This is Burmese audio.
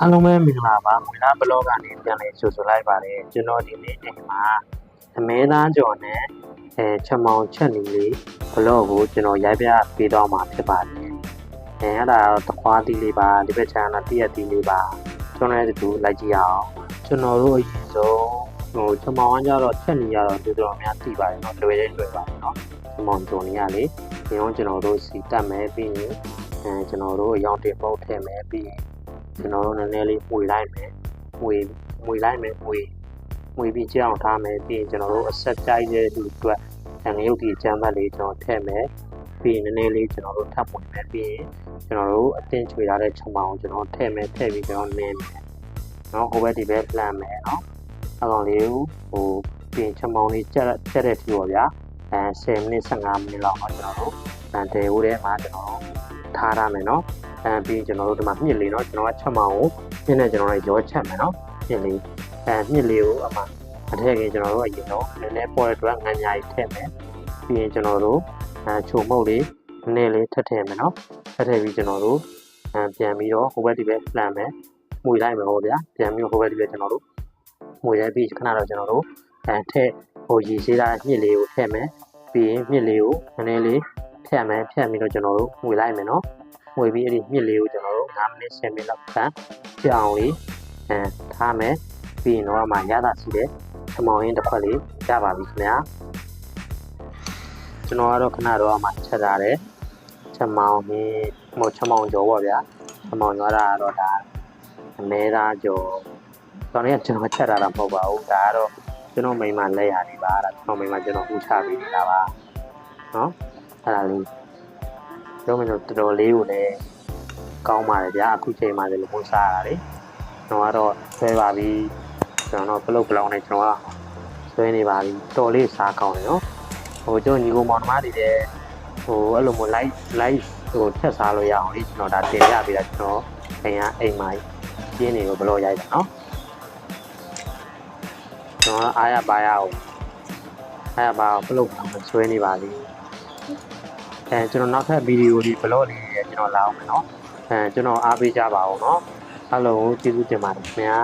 အားလုံးပဲမင်္ဂလာပါမွေလားဘလော့ကနေပြန်လည်ကြိုဆိုလိုက်ပါတယ်ကျွန်တော်ဒီနေ့အိမ်မှာအမဲသားကြော်နဲ့အဲချက်မောင်ချက်နီလေးဘလော့ကိုကျွန်တော်ရိုက်ပြပေးတော့မှာဖြစ်ပါတယ်အဲအဲ့ဒါတော့တခွားသီးလေးပါဒီဘက်ချမ်းကတည့်ရသီးလေးပါကျွန်တော်လည်းဒီလိုက်ကြည့်အောင်ကျွန်တော်တို့အရင်ဆုံးဟိုချက်မောင်ကကြတော့ချက်နီကတော့တော်တော်များသိပါတယ်เนาะလွယ်လေးလွယ်ပါတယ်เนาะချက်မောင်ကြော်နေရလေဒီတော့ကျွန်တော်တို့စီတက်မယ်ပြီးရင်အဲကျွန်တော်တို့အရောင်တင်ပုတ်ထည့်မယ်ပြီးရင် ကျွန်တော်တို့နည်းနည်းလေးမှွေလိုက်မယ်မှွေမှွေလိုက်မယ်မှွေမှွေပြီးကြအောင်ထားမယ်ပြီးရင်ကျွန်တော်တို့အဆက်ကြိုက်တဲ့လူအတွက်ငရုတ်ကြီးကျမ်းဘတ်လေးကျွန်တော်ထည့်မယ်ပြီးရင်နည်းနည်းလေးကျွန်တော်တို့ထပ်မှွေမယ်ပြီးရင်ကျွန်တော်တို့အတင်းချွေထားတဲ့ချက်မအောင်ကျွန်တော်ထည့်မယ်ထည့်ပြီးကျွန်တော်နင်းမယ်နော်ဟိုဘက်ဒီဘက်လှမ်းမယ်နော်အကောင်လေးကိုဟိုပြီးရင်ချက်မအောင်လေးချက်ချက်တဲ့ထီပေါ့ဗျာအဲ10မိနစ်15မိနစ်လောက်တော့ကျွန်တော်တို့အန်တယ်ဟိုထဲမှာကျွန်တော်တို့ထားရမယ်နော် အဲပြီးကျွန်တော်တို့ဒီမှာမြစ်လေးเนาะကျွန်တော်ကချက်မအောင်မြစ်နဲ့ကျွန်တော်တို့ရောချက်မယ်เนาะမြစ်လေးအဲမြစ်လေးကိုအမှအထက်ကကျွန်တော်တို့အရင်တော့နည်းနည်းပေါ်တဲ့အတွက်ငံညာကြီးထည့်မယ်ပြီးရင်ကျွန်တော်တို့အဲချုံမုတ်လေးနည်းလေးထပ်ထည့်မယ်เนาะထပ်ထည့်ပြီးကျွန်တော်တို့အဲပြန်ပြီးတော့ဟိုဘက်ဒီဘက်လှမ်းမယ်မှုလိုက်မယ်ဟောဗျာပြန်ပြီးဟိုဘက်ဒီဘက်ကျွန်တော်တို့မှုရဲပြီးခဏတော့ကျွန်တော်တို့အဲထည့်ဟိုရေရှိတာမြစ်လေးကိုထည့်မယ်ပြီးရင်မြစ်လေးကိုနည်းနည်းလေးဖြတ်မယ်ဖြတ်ပြီးတော့ကျွန်တော်တို့မှုလိုက်မယ်เนาะ ဝေပြီးအဲ့ဒီမြစ်လေးကိုကျွန်တော်တို့9မိနစ်10မိနစ်လောက်ခန့်ကြအောင်လေးအဲထားမယ်ပြီးရင်တော့မှရတာရှိတဲ့ထမောင်ရင်းတစ်ခွက်လေးရပါပြီခင်ဗျာကျွန်တော်ကတော့ခဏတော့မှချက်ထားတယ်ချက်မောင်ရင်းဟိုချက်မောင်ကျော်ပေါ့ဗျာချက်မောင်ကျော်တာကတော့ဒါအမဲသားကျော်တော်နေ့ကကျွန်တော်ချက်ထားတာမဟုတ်ပါဘူးဒါကတော့ကျွန်တော်မိမလက်ရနေပါအဲ့ဒါကျွန်တော်မိမကျွန်တော်ဥချပေးနေတာပါနော်အဲ့ဒါလေး ပြောမယ်ဆိုတော်တော်လေးကိုလည်းကောင်းပါတယ်ဗျာအခုချိန်မှလည်းလို့ပို့စားရတာလေကျွန်တော်ကတော့ဆွဲပါပြီကျွန်တော်တော့ပလုတ်ပလောင်နဲ့ကျွန်တော်ကဆွဲနေပါပြီတော်လေးစားကောင်းတယ်နော်ဟိုကျွန်တော်ညီကိုမောင်နှမတွေလည်းဟိုအဲ့လိုမျိုး live live ဟိုထက်စားလို့ရအောင်လေကျွန်တော်ဒါတင်ရပြီလားကျွန်တော်အိမ်ကအိမ်မိုင်းပြင်းနေကိုဘလို့ရိုက်တာနော်ကျွန်တော်အားရပါရအောင်အားရပါအောင်ပလုတ်ပလောင်နဲ့ဆွဲနေပါပြီ အဲကျွန်တော်နောက်ထပ်ဗီဒီယိုလေးဘလော့လေးတွေကျွန်တော်လာအောင်မယ်နော်အဲကျွန်တော်အားပေးကြပါဦးနော်အားလုံးကျေးဇူးတင်ပါတယ်ခင်ဗျာ